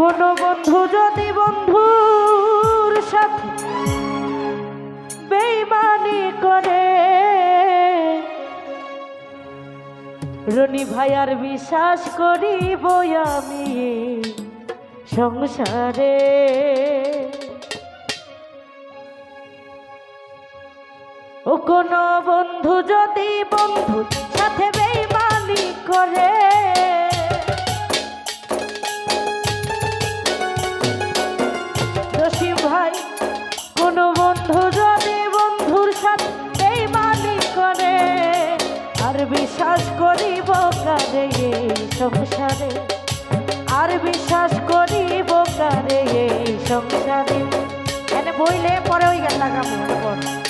কোন বন্ধু, যদি বন্ধুর সাথে বেইমানি করে, রনি ভাইয়ার বিশ্বাস করিব আমি সংসারে। ও কোন বন্ধু, যদি বন্ধু সাথে বেইমানি করে সংসারে। আর বিশ্বাস করি বোকারে এই সংসারে। এনে বইলে পরে ওই গান লাগাবো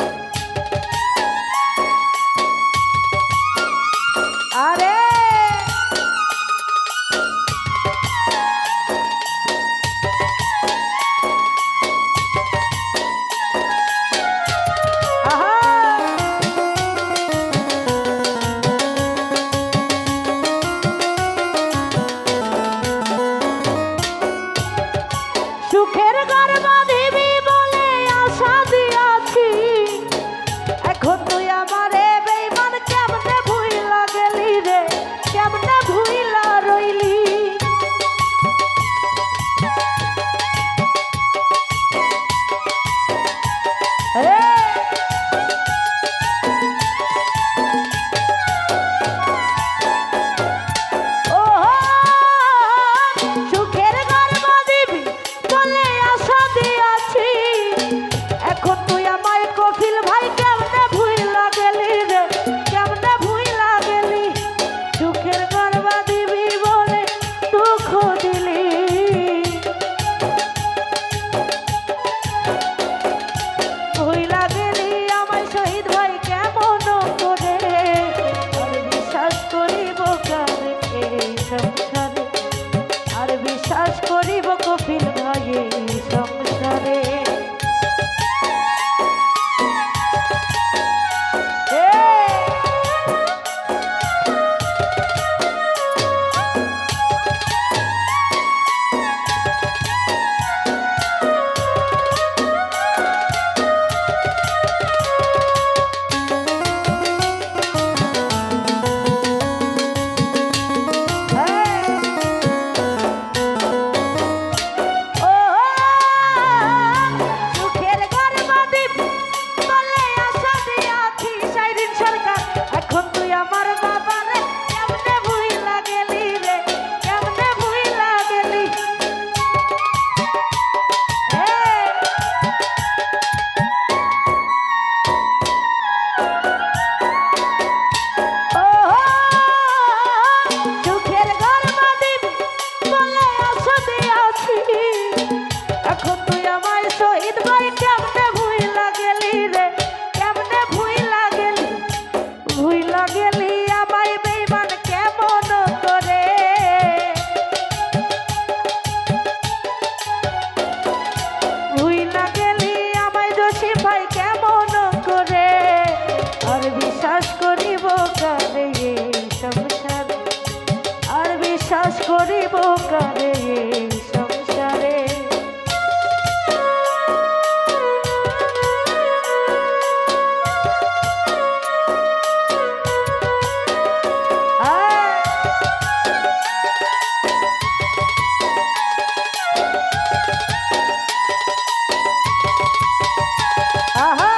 spike Aha!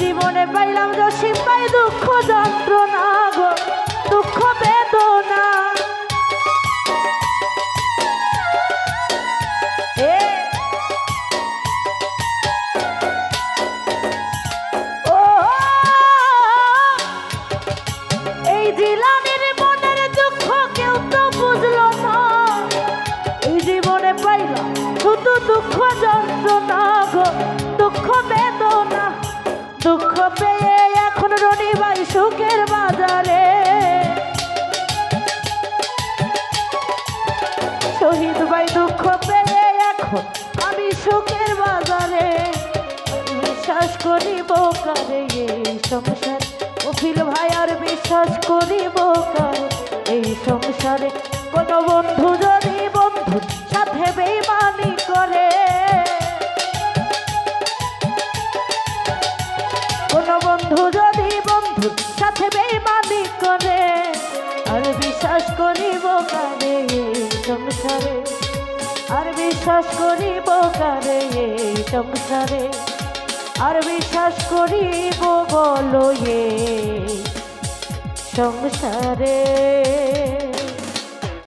জীবনে পাইলাম রসিম পাই দুঃখ যন্ত্রণা গো দুঃখ বেদনা। দুঃখ যন্ত্রণা গো এখন আমি সুখের বাজারে বিশ্বাস করিব কারে, এই সংসার। অখিল ভাই, আর বিশ্বাস করিব কারে, এই সংসারে কোন বন্ধু যদি আর বিশ্বাস করিব কারে এই সংসারে? আর বিশ্বাস করিব বলো এ সংসারে?